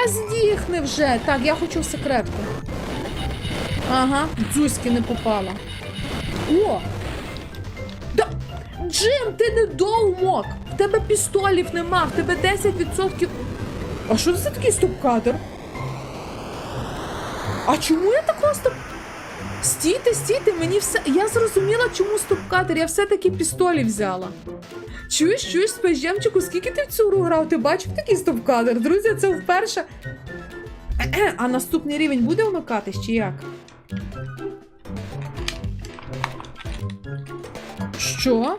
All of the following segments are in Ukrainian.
Та здіхни вже. Так, я хочу секретку. Ага, дзюськи не попала. О! Да... Джим, ти не доумок! В тебе пістолів нема, в тебе 10%. А що це такий стоп-кадр? А чому я такого стоп... Стійте, стійте, мені все. Я зрозуміла, чому стоп-кадр. Я все-таки пістолі взяла. Чуєш, чуєш, спежемчику, скільки ти в цю гру грав? Ти бачив такий стоп-кадр? Друзі, це вперше. А наступний рівень буде вмикатись чи як? Що?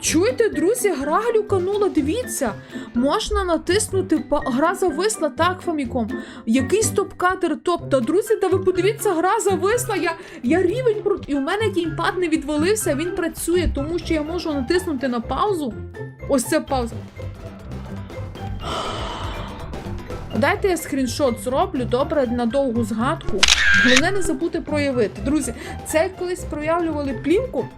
Чуєте, друзі, гра глюканула, дивіться. Можна натиснути гра зависла так, Фаміком. Який стоп-кадр топ. Та друзі, та ви подивіться, гра зависла. Я, я рівень про. І у мене геймпад не відвалився, він працює, тому що я можу натиснути на паузу. Ось це пауза. Дайте я скріншот зроблю, добре, на довгу згадку. Головне не забути проявити. Друзі, це як колись проявлювали плівку.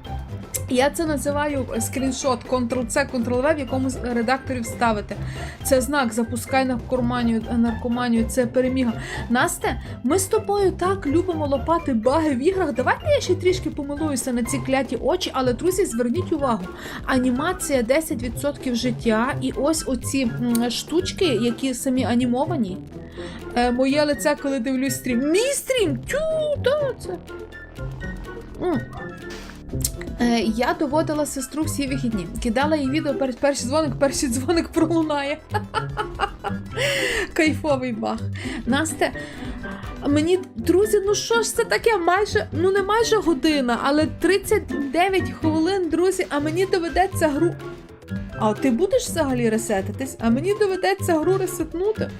Я це називаю скріншот Ctrl-C, Ctrl-V, в якому з редакторі вставити. Це знак запускай наркоманію, наркоманію, це переміга. Насте, ми з тобою так любимо лопати баги в іграх. Давайте я ще трішки помилуюся на ці кляті очі, але друзі, зверніть увагу. Анімація 10% життя, і ось оці штучки, які самі анімовані. Е, моє лице, коли дивлюсь стрім. Мій стрім! Тю, та це. Е, я доводила сестру всі вихідні. Кидала їй відео пер, перший дзвоник, перший дзвоник пролунає. Кайфовий баг. Насте, мені, друзі, ну що ж це таке? Майже, ну не майже година, але 39 хвилин, друзі, а мені доведеться гру. А ти будеш взагалі ресетитись? А мені доведеться гру ресетнути.